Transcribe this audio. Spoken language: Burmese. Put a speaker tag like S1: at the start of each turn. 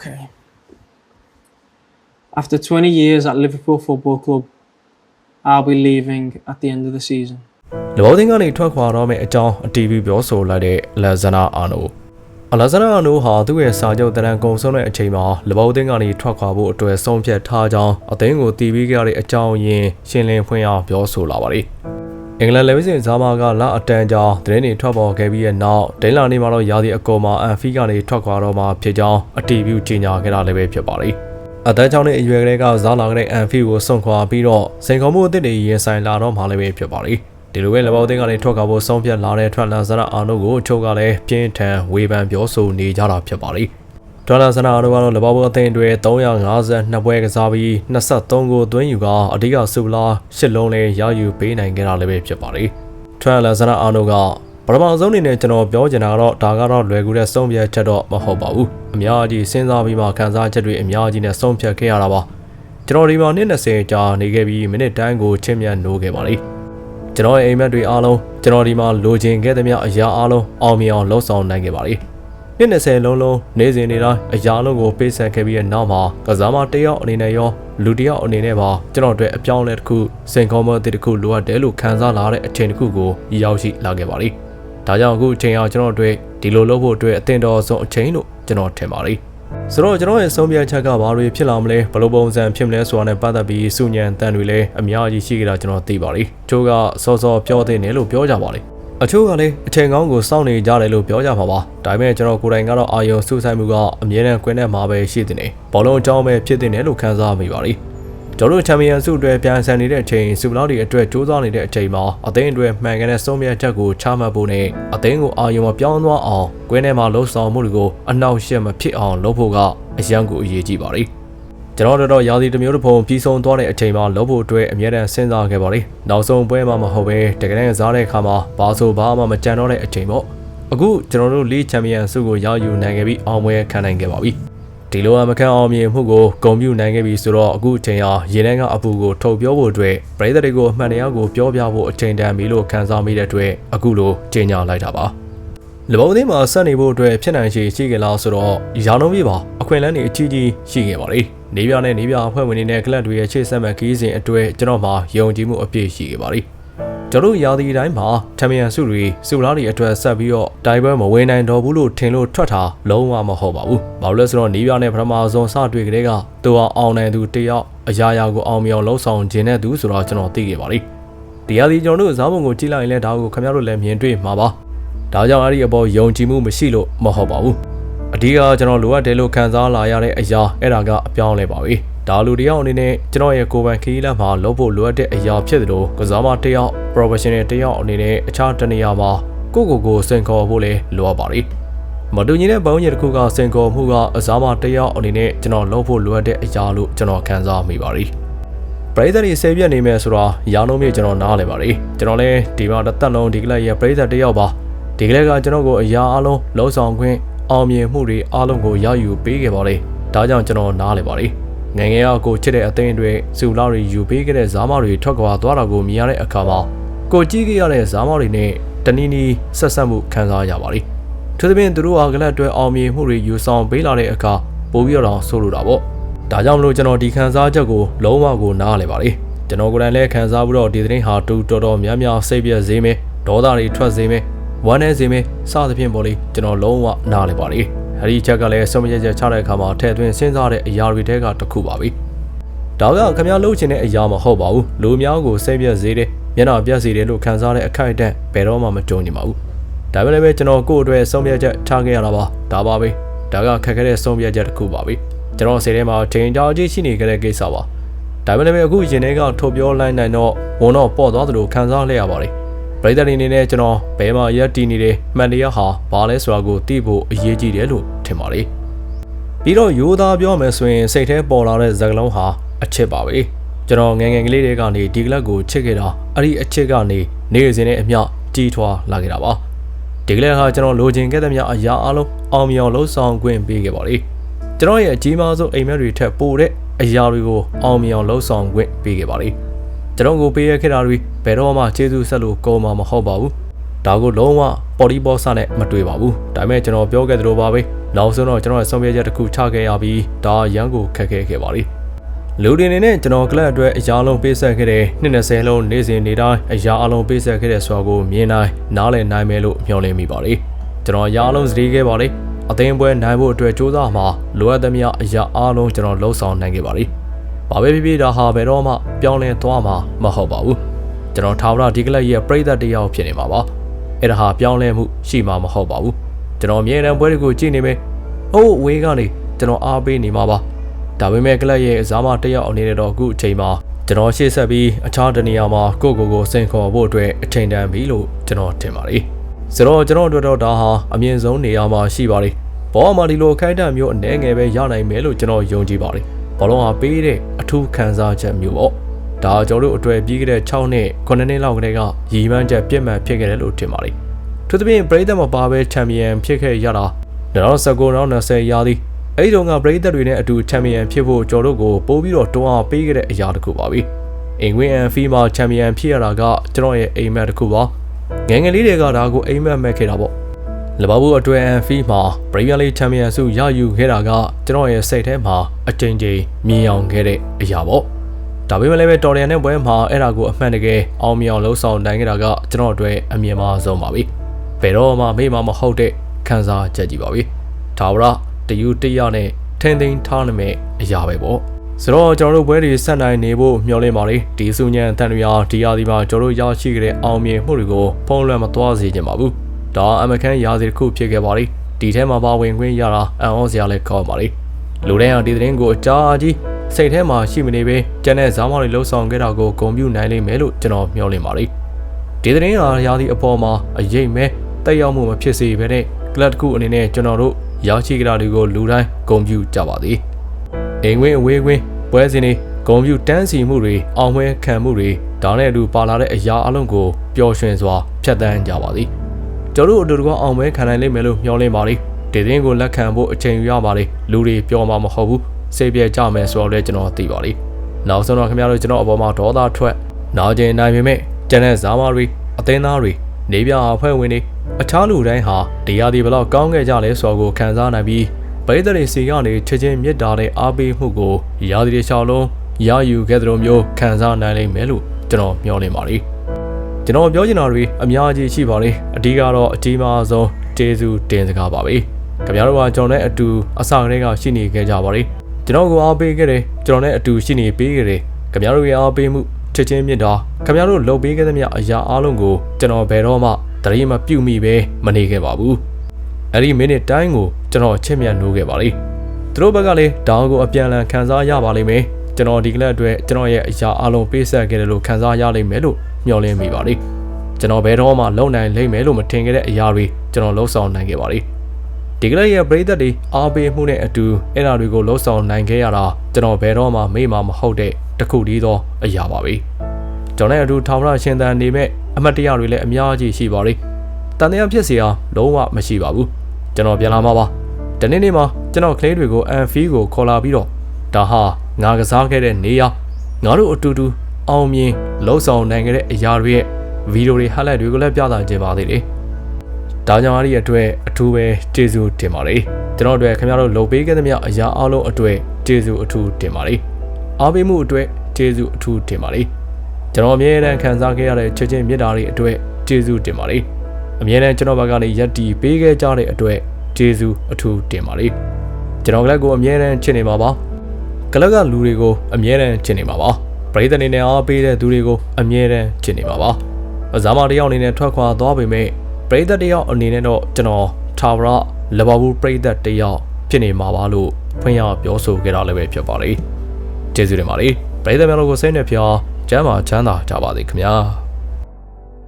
S1: Okay. After 20 years at Liverpool Football Club, I'll be leaving at the end of the season.
S2: လဘောသင်းကနေထွက်ခွာတော့မယ့်အကြောင်းအတီးပြီးပြောဆိုလိုက်တဲ့လက်ဇနာအာနိုအလက်ဇနာအာနိုဟာသူ့ရဲ့စာချုပ်တရန်ကုံဆုံးတဲ့အချိန်မှာလဘောသင်းကနေထွက်ခွာဖို့အတွက်ဆုံးဖြတ်ထားကြောင်းအသင်းကိုတီးပြီးခဲ့တဲ့အကြောင်းရင်းရှင်းလင်းဖွင့်အောင်ပြောဆိုလာပါတယ် အင်္ဂလန်လေဗီစင်ဇာမာကလအတန်းကြောင်းသတင်းတွေထွက်ပေါ်ခဲ့ပြီးတဲ့နောက်ဒိန်းလာနေမှာတော့ရာသီအကောမှာအန်ဖီကနေထွက်ခွာတော့မှာဖြစ်ကြောင်းအတီးပြီးကြီးညာခဲ့တာလည်းပဲဖြစ်ပါတယ်အသက်ကြောင့်နဲ့အရွယ်ကလေးကစားလာတဲ့အန်ဖီကိုစွန့်ခွာပြီးတော့စိန်ခေါ်မှုအသစ်တွေရင်ဆိုင်လာတော့မှလည်းပဲဖြစ်ပါတယ်ဒီလိုပဲလဘောသိန်းကနေထွက်ခွာဖို့ဆုံးဖြတ်လာတဲ့ထွက်လန်ဆရာအာနုကိုအချို့ကလည်းပြင်းထန်ဝေဖန်ပြောဆိုနေကြတာဖြစ်ပါတယ် ထွက်လန်ဆရာအာနုကတော့လဘောဘောအသင်းတွေ352ပွဲကစားပြီး23ကိုသွင်းယူကအဓိကစူပလာ၈လုံးလဲရယူပေးနိုင်ခဲ့တာလည်းပဲဖြစ်ပါတယ်ထွက်လန်ဆရာအာနုကပထမဆုံးအနေနဲ့ကျွန်တော်ပြောချင်တာကတော့ဒါကတော့လွယ်ကူတဲ့ဆုံးဖြတ်ချက်တော့မဟုတ်ပါဘူးအများကြီးစဉ်းစားပြီးမှခန်းစားချက်တွေအများကြီးနဲ့ဆုံးဖြတ်ခဲ့ရတာပါကျွန်တော်ဒီမှာနှစ်20ကြာနေခဲ့ပြီးမိနစ်တိုင်းကိုချင်းမြတ်နိုးခဲ့ပါလိမ့်ကျွန်တော်ရဲ့အိမ်မက်တွေအားလုံးကျွန်တော်ဒီမှာလိုချင်ခဲ့သမျှအရာအားလုံးအောင်မြင်အောင်လှုပ်ဆောင်နိုင်ခဲ့ပါလိမ့် နှစ်20လုံးလုံးနေစဉ်နေတိုင်းအရာလုံးကိုပေးဆက်ခဲ့ပြီးတဲ့နောက်မှာကစားမတစ်ယောက်အနေနဲ့ရောလူတစ်ယောက်အနေနဲ့ပါကျွန်တော်တို့အပြောင်းအလဲတစ်ခုစိန်ခေါ်မှုတစ်ခုလိုအပ်တယ်လို့ခံစားလာတဲ့အချိန်တစ်ခုကိုရောက်ရှိလာခဲ့ပါလိမ့်ဒါကြောင့်အခုအချိန်အောင်ကျွန်တော်တို့ဒီလိုလုပ်ဖို့အတွက်အသင့်တော်ဆုံးအချိန်လို့ကျွန်တော်ထင်ပါလိမ့်ဆိုတော့ကျွန်တော်ရဲ့ဆုံးဖြတ်ချက်ကဘာတွေဖြစ်လာမလဲဘယ်လိုပုံစံဖြစ်မလဲဆိုတာနဲ့ပတ်သက်ပြီးစုညံတန်တွေလည်းအများကြီးရှိကြတာကျွန်တော်သိပါလိမ့်ချို့ကစောစောပြောသေးတယ်လို့ပြောကြပါလိမ့် အချို့ကလည်းအချိန်ကောင်းကိုစောင့်နေကြတယ်လို့ပြောကြပါပါဒါပေမဲ့ကျွန်တော်ကိုယ်တိုင်ကတော့အာယုံစူးစိုက်မှုကအမြဲတမ်းကွင်းထဲမှာပဲရှိနေတယ်ဘောလုံးအကြောင်းပဲဖြစ်နေတယ်လို့ခံစားမိပါလိမ့်ကျွန်တော်တို့ချန်ပီယံဆုအတွက်ပြန်ဆန်နေတဲ့အချိန်စူပလောက်တွေအတွက်စူးစမ်းနေတဲ့အချိန်မှာအသင်းအတွက်မှန်ကန်တဲ့ဆုံးဖြတ်ချက်ကိုချမှတ်ဖို့နဲ့အသင်းကိုအာရုံမပြောင်းသွားအောင်ကွင်းထဲမှာလှုပ်ဆောင်မှုတွေကိုအနှောက်အယှက်မဖြစ်အောင်လုပ်ဖို့ကအရန်ကိုအရေးကြီးပါလိမ့် ကျွန်တော်တို့တော့ရာသီတစ်မျိုးတစ်ပုံပြီးဆုံးသွားတဲ့အချိန်မှာလုပ်ဖို့အတွက်အများတန်းစဉ်းစားခဲ့ပါလိမ့်နောက်ဆုံးပွဲမှာမဟုတ်ပဲတကယ်တမ်းစားတဲ့အခါမှာဘာဆိုဘာမှမကြံတော့တဲ့အချိန်ပေါ့အခုကျွန်တော်တို့လီချန်ပီယံဆုကိုရယူနိုင်ခဲ့ပြီးအောင်ပွဲခံနိုင်ခဲ့ပါပြီဒီလိုအမကန်အောင်မြင်မှုကိုဂုဏ်ပြုနိုင်ခဲ့ပြီဆိုတော့အခုအချိန်ဟာရေထဲကအပူကိုထုတ်ပြောဖို့အတွက်ပရိသတ်တွေကိုအမှန်တရားကိုပြောပြဖို့အချိန်တန်ပြီလို့ခံစားမိတဲ့အတွက်အခုလိုကြေညာလိုက်တာပါလဘုံသင်းမှာဆက်နေဖို့အတွက်ဖြစ်နိုင်ခြေရှိကြလားဆိုတော့ရောင်လုံးပြပါအခွင့်အလမ်းတွေအကြီးကြီးရှိခဲ့ပါလေ နေပြနဲ့နေပြအဖွဲ့ဝင်တွေနဲ့ကလပ်တွေရဲ့ရှေ့ဆက်မဲ့ခီးစဉ်အတွက်ကျွန်တော်မှာယုံကြည်မှုအပြည့်ရှိခဲ့ပါလေကျွန်တော်ရာသီတိုင်းမှာချန်ပီယံဆုတွေစုလားတွေအတွက်ဆက်ပြီးတော့တိုင်ပွဲမဝင်နိုင်တော့ဘူးလို့ထင်လို့ထွက်တာလုံးဝမဟုတ်ပါဘူး။ဘာလို့လဲဆိုတော့နေပြနဲ့ပထမဆုံးစတွေ့ကြတဲ့ကသူအောင်အောင်နိုင်သူတယောက်အရာရာကိုအောင်မြောင်လှုပ်ဆောင်ခြင်းတဲ့သူဆိုတော့ကျွန်တော်သိခဲ့ပါလိမ့်။ဒီရာသီကျွန်တော်တို့ဇာတ်ပုံကိုကြည့်လိုက်ရင်လည်းဒါကိုခင်ဗျားတို့လည်းမြင်တွေ့မှာပါ။ဒါကြောင့်အဲ့ဒီအပေါ်ယုံကြည်မှုမရှိလို့မဟုတ်ပါဘူး။ အဓိကကျွန်တော်လိုအပ်တယ်လို့ခံစားလာရတဲ့အရာအဲ့ဒါကအပြောင်းလဲပါပဲ။ဒါလူတယောက်အနေနဲ့ကျွန်တော်ရဲ့ကိုယ်ပိုင်ခရီးလမ်းမှာလုပ်ဖို့လိုအပ်တဲ့အရာဖြစ်သလိုကစားမတယောက် professional တယောက်အနေနဲ့အခြားတနေရာမှာကိုကိုကိုစင်ခေါ်ဖို့လည်းလိုအပ်ပါတယ်။မတူညီတဲ့ဘုံရည်တစ်ခုကစင်ခေါ်မှုကအစားမတယောက်အနေနဲ့ကျွန်တော်လုပ်ဖို့လိုအပ်တဲ့အရာလို့ကျွန်တော်ခံစားမိပါတယ်။ပရိသတ်တွေဆယ်ပြက်နေမယ်ဆိုတာရောင်းလုံးမြေကျွန်တော်နားလည်ပါတယ်။ကျွန်တော်လည်းဒီမှာတစ်သက်လုံးဒီကလပ်ရဲ့ပရိသတ်တယောက်ပါ။ဒီကလပ်ကကျွန်တော်ကိုအရာအလုံးလုံးဆောင်ခွင့် အောင်မြင်မှုတွေအားလုံးကိုရယူပေးခဲ့ပါလေ။ဒါကြောင့်ကျွန်တော်နားလည်ပါတယ်။ငငယ်ရကိုချစ်တဲ့အသင်းတွေစူလာတွေယူပေးခဲ့တဲ့ဇာမတွေထွက်ခွာသွားတာကိုမြင်ရတဲ့အခါမှာကိုကြည့်ခဲ့ရတဲ့ဇာမတွေနဲ့တနည်းနည်းဆက်ဆက်မှုခံစားရပါလိမ့်သူသဖြင့်သူတို့ဟာကလပ်တွဲအောင်မြင်မှုတွေယူဆောင်ပေးလာတဲ့အခါပို့ပြီးတော့ဆိုလိုတာပေါ့ဒါကြောင့်မလို့ကျွန်တော်ဒီခံစားချက်ကိုလုံးဝကိုနားလည်ပါလိမ့်ကျွန်တော်ကိုယ်တိုင်လည်းခံစားပြီးတော့ဒီသတင်းဟာတူတော်တော်များများစိတ်ပြည့်စေမယ်ဒေါသတွေထွက်စေမယ် ဝမ်းနည်းစေမယ်စသဖြင့်ပေါ့လေကျွန်တော်လုံးဝနားလည်ပါလိမ့်အဲ့ဒီချက်ကလည်းဆုံးဖြတ်ချက်ချတဲ့အခါမှာထည့်သွင်းစဉ်းစားတဲ့အရာတွေတဲကတစ်ခုပါပဲဒါကခင်ဗျားလှုပ်ချင်တဲ့အရာမဟုတ်ပါဘူးလူများကိုစိတ်ပြက်စေတယ်မျက်နှာပြက်စေတယ်လို့ခံစားတဲ့အခိုက်အတန့်ဘယ်တော့မှမကြုံနိုင်ပါဘူးဒါပေမဲ့လည်းကျွန်တော်ကိုယ့်အတွက်ဆုံးဖြတ်ချက်ချခဲ့ရတာပါဒါပါပဲဒါကခက်ခဲတဲ့ဆုံးဖြတ်ချက်တစ်ခုပါပဲကျွန်တော်စိတ်ထဲမှာချိန်ကြာကြီးရှိနေကြတဲ့ကိစ္စပါဒါပေမဲ့လည်းအခုရင်ထဲကထုတ်ပြောလိုက်နိုင်တော့ဝန်တော့ပေါ့သွားသလိုခံစားလိုက်ရပါတယ် ပရိသတ်တွေအနေနဲ့ကျွန်တော်ဘဲမှာရက်တီနေတယ်မှန်တရားဟာဘာလဲဆိုတာကိုသိဖို့အရေးကြီးတယ်လို့ထင်ပါတယ်ပြီးတော့ရိုးသားပြောမယ်ဆိုရင်စိတ်ထဲပေါ်လာတဲ့ဇာတ်ကလုံးဟာအချစ်ပါပဲကျွန်တော်ငယ်ငယ်ကလေးတွေကနေဒီကလပ်ကိုချစ်ခဲ့တာအဲ့ဒီအချစ်ကနေနေစဉ်နဲ့အမျှကြီးထွားလာခဲ့တာပါဒီကလပ်ဟာကျွန်တော်လိုချင်ခဲ့တဲ့မြအရာအလုံးအောင်မြောင်လှုပ်ဆောင်ခွင့်ပေးခဲ့ပါလေကျွန်တော်ရဲ့အကြီးမားဆုံးအိမ်မက်တွေထက်ပိုတဲ့အရာတွေကိုအောင်မြောင်လှုပ်ဆောင်ခွင့်ပေးခဲ့ပါလေကျွန်တော်ကိုပေးရခဲ့တာတွေ ဘယ်တော့မှကျေးဇူးဆက်လို့ကောမှာမဟုတ်ပါဘူးဒါကိုလုံးဝပေါ်လီဘောဆာနဲ့မတွေ့ပါဘူးဒါပေမဲ့ကျွန်တော်ပြောခဲ့သလိုပါပဲနောက်ဆုံးတော့ကျွန်တော်ရဲ့ဆုံးဖြတ်ချက်တစ်ခုချခဲ့ရပြီးဒါရန်ကိုခက်ခဲခဲ့ပါလိလူတွေအနေနဲ့ကျွန်တော်ကလပ်အတွက်အရာလုံးပေးဆက်ခဲ့တဲ့နှစ်20လုံးနေ့စဉ်နေ့တိုင်းအရာအလုံးပေးဆက်ခဲ့တဲ့ဆိုတာကိုမြင်နိုင်နားလည်နိုင်မယ်လို့မျှော်လင့်မိပါလိကျွန်တော်အရာအလုံးစတီးခဲ့ပါလိအသိပွဲနိုင်ဖို့အတွက်စူးစမ်းမှာလိုအပ်သမျှအရာအလုံးကျွန်တော်လှုပ်ဆောင်နိုင်ခဲ့ပါလိဘာပဲဖြစ်ဖြစ်ဒါဟာဘယ်တော့မှပြောင်းလဲသွားမှာမဟုတ်ပါဘူး ကျွန်တော်ထာဝရဒီကလပ်ရဲ့ပြိသက်တရားဖြစ်နေမှာပါအဲ့ဒါဟာပြောင်းလဲမှုရှိမှာမဟုတ်ပါဘူးကျွန်တော်အမြဲတမ်းပွဲတွေကိုကြည့်နေမယ်။အိုးဝေးကနေကျွန်တော်အားပေးနေမှာပါ။ဒါပေမဲ့ကလပ်ရဲ့အစားမတစ်ယောက်အနေနဲ့တော့အခုအချိန်မှာကျွန်တော်ရှေ့ဆက်ပြီးအခြားတနေရာမှာကိုယ့်ကိုယ်ကိုစိန်ခေါ်ဖို့အတွက်အချိန်တန်ပြီလို့ကျွန်တော်ထင်ပါတယ်။ဆိုတော့ကျွန်တော်တို့တော့ဒါဟာအမြင့်ဆုံးနေရာမှာရှိပါတယ်။ဘောမှာဒီလိုခိုင်းတမျိုးအနေငယ်ပဲရနိုင်မယ်လို့ကျွန်တော်ယုံကြည်ပါတယ်။ဘောလုံးဟာပေးတဲ့အထူးခံစားချက်မျိုးပေါ့။ ဒါကျွန်တော်တို့အတွေ့ပြီးခဲ့တဲ့6နှစ်9နှစ်လောက်ကတည်းကရည်မှန်းချက်ပြည့်မှန်ဖြစ်ခဲ့တယ်လို့ထင်ပါတယ်။သူသဖြင့်ပရိသတ်မပါဘဲချန်ပီယံဖြစ်ခဲ့ရတာ2019-20ရာသီအဲ့ဒီတော့ကပရိသတ်တွေနဲ့အတူချန်ပီယံဖြစ်ဖို့ကျွန်တော်တို့ကိုပို့ပြီးတော့တွန်းအားပေးခဲ့တဲ့အရာတစ်ခုပါပဲ။အင်္ဂွင်းအန်ဖီမှာချန်ပီယံဖြစ်ရတာကကျွန်တော်ရဲ့အိမ်မက်တစ်ခုပါ။ငယ်ငယ်လေးတွေကဒါကိုအိမ်မက်မက်ခဲ့တာပေါ့။လဘဘူးအတွဲအန်ဖီမှာပရီးမီယာလိချန်ပီယံဆုရယူခဲ့တာကကျွန်တော်ရဲ့စိတ်ထဲမှာအကြိမ်ကြိမ်မြင်အောင်ခဲ့တဲ့အရာပေါ့။ ဒါပေမဲ့လည်းပဲတော်ရန်နဲ့ပွဲမှာအဲ့ဒါကိုအမှန်တကယ်အောင်မြင်အောင်လှုပ်ဆောင်နိုင်ခဲ့တာကကျွန်တော်အတွက်အမြင်မှာဆုံးပါပြီ။ဘယ်တော့မှမေ့မှာမဟုတ်တဲ့ခံစားချက်ကြီးပါပဲ။ဒါဝရတယူတရနဲ့ထင်းထင်းထားနေမဲ့အရာပဲပေါ့။ဆိုတော့ကျွန်တော်တို့ဘွဲတွေဆက်နိုင်နေဖို့မျှော်လင့်ပါလေဒီစုညံတန်တွေအားဒီရာဒီမှာကျွန်တော်တို့ရရှိခဲ့တဲ့အောင်မြင်မှုတွေကိုဖုံးလွှမ်းမသွားစေချင်ပါဘူး။ဒါအမခန်းရာစီတစ်ခုဖြစ်ခဲ့ပါလေဒီထဲမှာပါဝင်ခွင့်ရတာအံ့ဩစရာလည်းကောင်းပါလေလူတိုင်းဟာဒီသတင်းကိုအကြာကြီး စိတ်ထဲမှာရှိမနေပဲကျန်တဲ့ဇာမတွေလှုပ်ဆောင်ခဲ့တာကိုဂုံပြူနိုင်လိမ့်မယ်လို့ကျွန်တော်မျှော်လင့်ပါလေဒီသတင်းဟာရာသီအပေါ်မှာအရေးမဲတက်ရောက်မှုမဖြစ်စေဘဲနဲ့ကလပ်တစ်ခုအနေနဲ့ကျွန်တော်တို့ရရှိကြတာတွေကိုလူတိုင်းဂုံပြူကြပါသည်အိမ်ဝင်းအဝေးဝင်းပွဲစဉ်တွေဂုံပြူတန်းစီမှုတွေအောင်ပွဲခံမှုတွေဒါနဲ့အတူပါလာတဲ့အရာအလုံးကိုပျော်ရွှင်စွာဖြတ်သန်းကြပါသည်ကျွန်တော်တို့အတူတကွအောင်ပွဲခံနိုင်လိမ့်မယ်လို့မျှော်လင့်ပါလေဒီသတင်းကိုလက်ခံဖို့အချိန်ယူရပါလေလူတွေပြောမှာမဟုတ်ဘူး စိတ်ပြဲကြမယ်ဆိုတော့လည်းကျွန်တော်သိပါလေနောက်ဆုံးတော့ခင်ဗျားတို့ကျွန်တော်အပေါ်မှာဒေါသထွက်နာကျင်နိုင်ပေမဲ့ကျန်တဲ့ဇာမာတွေအသင်းသားတွေနေပြအဖွဲ့ဝင်တွေအခြားလူတိုင်းဟာဒီရာဒီဘလောက်ကောင်းခဲ့ကြလဲဆိုတော့ကိုခံစားနိုင်ပြီးပရိသတ်တွေစီကနေချက်ချင်းမြစ်တာတဲ့အားပေးမှုကိုရာဒီတွေချောင်းလုံးရယူခဲ့တဲ့လိုမျိုးခံစားနိုင်လိမ့်မယ်လို့ကျွန်တော်မျှော်လင့်ပါတယ်ကျွန်တော်ပြောချင်တာတွေအများကြီးရှိပါလေအဓိကတော့အကြီးမားဆုံးကျေးဇူးတင်စကားပါပဲခင်ဗျားတို့ကကျွန်တော်နဲ့အတူအစကတည်းကရှိနေခဲ့ကြပါလေ ကျွန်တော်ကိုအားပေးခဲ့တယ်ကျွန်တော်နဲ့အတူရှိနေပေးခဲ့တယ်ခင်ဗျားတို့ရဲ့အားပေးမှုချက်ချင်းမြင့်တာခင်ဗျားတို့လုပ်ပေးခဲ့သမျှအရာအားလုံးကိုကျွန်တော်ဘယ်တော့မှတရေမပြုတ်မိပဲမနေခဲ့ပါဘူးအဲ့ဒီမိနစ်တိုင်းကိုကျွန်တော်ချစ်မြတ်နိုးခဲ့ပါလေသူတို့ဘက်ကလည်းဒေါင်းကိုအပြန်အလှန်ခံစားရပါလိမ့်မယ်ကျွန်တော်ဒီကလပ်အတွက်ကျွန်တော်ရဲ့အရာအားလုံးပေးဆက်ခဲ့တယ်လို့ခံစားရလိမ့်မယ်လို့မျှော်လင့်မိပါလေကျွန်တော်ဘယ်တော့မှလုံနိုင်လိမ့်မယ်လို့မထင်ခဲ့တဲ့အရာတွေကျွန်တော်လှုပ်ဆောင်နိုင်ခဲ့ပါလေ ဒီကလေးရဲ့ပရိသတ်တွေအားပေးမှုနဲ့အတူအဲ့ဒါတွေကိုလှုပ်ဆောင်နိုင်ခဲ့ရတာကျွန်တော်ဘယ်တော့မှမေ့မှာမဟုတ်တဲ့တခုတည်းသောအရာပါပဲကျွန်တော်လည်းအတူထောင်ရရှင်သန်နေမဲ့အမတ်တရားတွေလည်းအများကြီးရှိပါလိမ့်တန်တရားဖြစ်စီအောင်လုံးဝမရှိပါဘူးကျွန်တော်ပြန်လာမှာပါဒီနေ့နေ့မှာကျွန်တော်ကလေးတွေကို MV ကိုခေါ်လာပြီးတော့ဒါဟာငါကစားခဲ့တဲ့နေရာငါတို့အတူတူအောင်မြင်လှုပ်ဆောင်နိုင်ခဲ့တဲ့အရာတွေရဲ့ဗီဒီယိုတွေ highlight တွေကိုလည်းပြသခြင်းပါသေးတယ် ဒါကြောင့်အားဒီအတွက်အထူးပဲကျေးဇူးတင်ပါတယ်ကျွန်တော်တို့ခင်ဗျားတို့လုပ်ပေးခဲ့သမျှအရာအလုံးအတွက်ကျေးဇူးအထူးတင်ပါတယ်အားပေးမှုအတွက်ကျေးဇူးအထူးတင်ပါတယ်ကျွန်တော်အမြဲတမ်းခံစားခဲ့ရတဲ့ချက်ချင်းမြတ်တာတွေအတွက်ကျေးဇူးတင်ပါတယ်အမြဲတမ်းကျွန်တော်ဘက်ကနေရက်တီပေးခဲ့ကြတဲ့အတွက်ကျေးဇူးအထူးတင်ပါတယ်ကျွန်တော်ကလည်းကိုအမြဲတမ်းချစ်နေပါပါကလပ်ကလူတွေကိုအမြဲတမ်းချစ်နေပါပါပရိသတ်နေနဲ့အားပေးတဲ့သူတွေကိုအမြဲတမ်းချစ်နေပါပါအဇာမတယောက်အနေနဲ့ထွက်ခွာသွားပေမဲ့ ပရိသတ်တယောက်အနေနဲ့တော့ကျွန်တော်ထာဝရလဘဘူးပရိသတ်တယောက်ဖြစ်နေမှာပါလို့ဖွင့်ရပြောဆိုခဲ့တာလည်းပဲဖြစ်ပါလေကျေးဇူးတင်ပါတယ်ပရိသတ်များတို့ကိုစိတ်နဲ့ဖျားကျမ်းမာချမ်းသာကြပါစေခင်ဗျာ